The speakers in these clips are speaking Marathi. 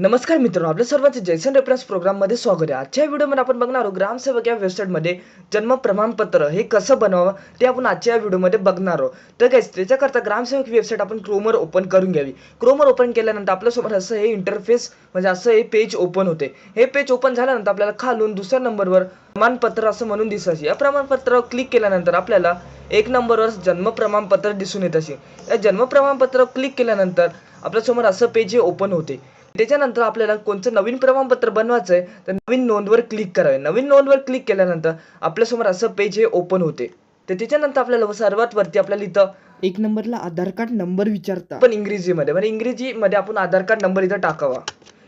नमस्कार मित्रांनो आपल्या सर्वांचे जैसन रेफरन्स प्रोग्राममध्ये स्वागत आहे. आजच्या व्हिडिओमध्ये आपण बघणार आहोत ग्रामसेवक या वेबसाईटमध्ये जन्म प्रमाणपत्र हे कसं बनवावं ते आपण आजच्या व्हिडिओमध्ये बघणार आहोत. तर काय त्याच्याकरता ग्रामसेवक वेबसाईट आपण क्रोमवर ओपन करून घ्यावी. क्रोमवर ओपन केल्यानंतर आपल्यासमोर असं हे इंटरफेस म्हणजे असं हे पेज ओपन होते. हे पेज ओपन झाल्यानंतर आपल्याला खालून दुसऱ्या नंबरवर प्रमाणपत्र असं म्हणून दिसायचे. या प्रमाणपत्रावर क्लिक केल्यानंतर आपल्याला एक नंबरवर जन्म प्रमाणपत्र दिसून येत असे. या जन्म प्रमाणपत्र क्लिक केल्यानंतर आपल्यासमोर असं पेज हे ओपन होते. त्याच्यानंतर आपल्याला कोणतं नवीन प्रमाणपत्र बनवायचं आहे तर नवीन नोंदवर क्लिक करावे. नवीन नोंदवर क्लिक केल्यानंतर आपल्यासमोर असं पेज हे ओपन होते. तर त्याच्यानंतर आपल्याला सर्वात वरती आपल्याला इथं एक नंबरला आधार कार्ड नंबर विचारता. पण इंग्रजीमध्ये म्हणजे इंग्रजीमध्ये आपण आधार कार्ड नंबर इथं टाकावा.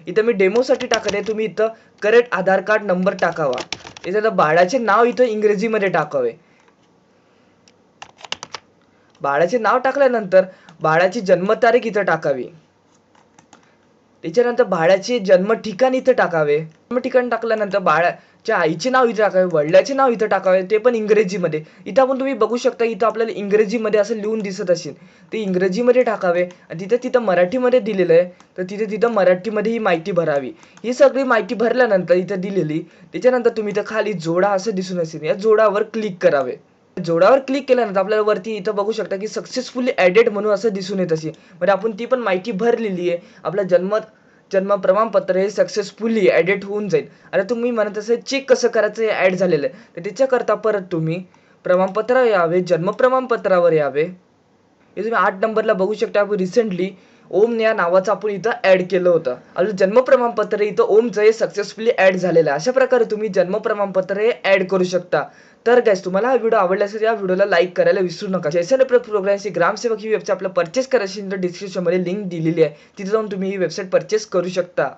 इथं मी डेमोसाठी टाकत आहे तुम्ही इथं करेक्ट आधार कार्ड नंबर टाकावा. इथं बाळाचे नाव इथं इंग्रजीमध्ये टाकावे. बाळाचे नाव टाकल्यानंतर बाळाची जन्मतारीख इथं टाकावी. त्याच्यानंतर बाळाचे जन्म ठिकाण इथं टाकावे. जन्म ठिकाण टाकल्यानंतर बाळाच्या आईचे नाव इथं टाकावे वडिलाचे नाव इथं टाकावे ते पण इंग्रजीमध्ये. इथं आपण तुम्ही बघू शकता इथं आपल्याला इंग्रजीमध्ये असं लिहून दिसत असेल. ते इंग्रजीमध्ये टाकावे आणि तिथं तिथं मराठीमध्ये दिलेलं आहे. तर तिथे तिथं मराठीमध्ये ही माहिती भरावी. ही सगळी माहिती भरल्यानंतर इथं दिलेली त्याच्यानंतर तुम्ही इथं खाली जोडा असं दिसून असेल. या जोडावर क्लिक करावे. जोडावर क्लिक केल्यानंतर आपल्याला वरती इथं बघू शकता की सक्सेसफुली ॲडेड म्हणून असं दिसून येत असे म्हणजे आपण ती पण माहिती भरलेली आहे. आपला जन्म जन्म प्रमाणपत्र हे सक्सेसफुली ॲडिट होऊन जाईल. आता तुम्ही म्हणत असेल चेक कसं करायचं हे ॲड झालेलं आहे. तर त्याच्याकरता परत तुम्ही प्रमाणपत्र यावे जन्म प्रमाणपत्रावर यावे. हे तुम्ही आठ नंबरला बघू शकता. आपण रिसेंटली ओम या नावाचं आपण इथं ॲड केलं होतं. अजून जन्म प्रमाणपत्र इथं ओमचं हे सक्सेसफुली ॲड झालेलं आहे. अशा प्रकारे तुम्ही जन्म प्रमाणपत्र हे ॲड करू शकता. तर गॅस तुम्हाला हा व्हिडिओ आवडला असेल या व्हिडिओला लाईक करायला विसरू नका. जैसन प्रोग्रामची ग्रामसेवक ही वेबसाईट आपल्याला परचेस करायची डिस्क्रिप्शनमध्ये लिंक दिलेली आहे. तिथे जाऊन तुम्ही ही वेबसाईट परचेस करू शकता.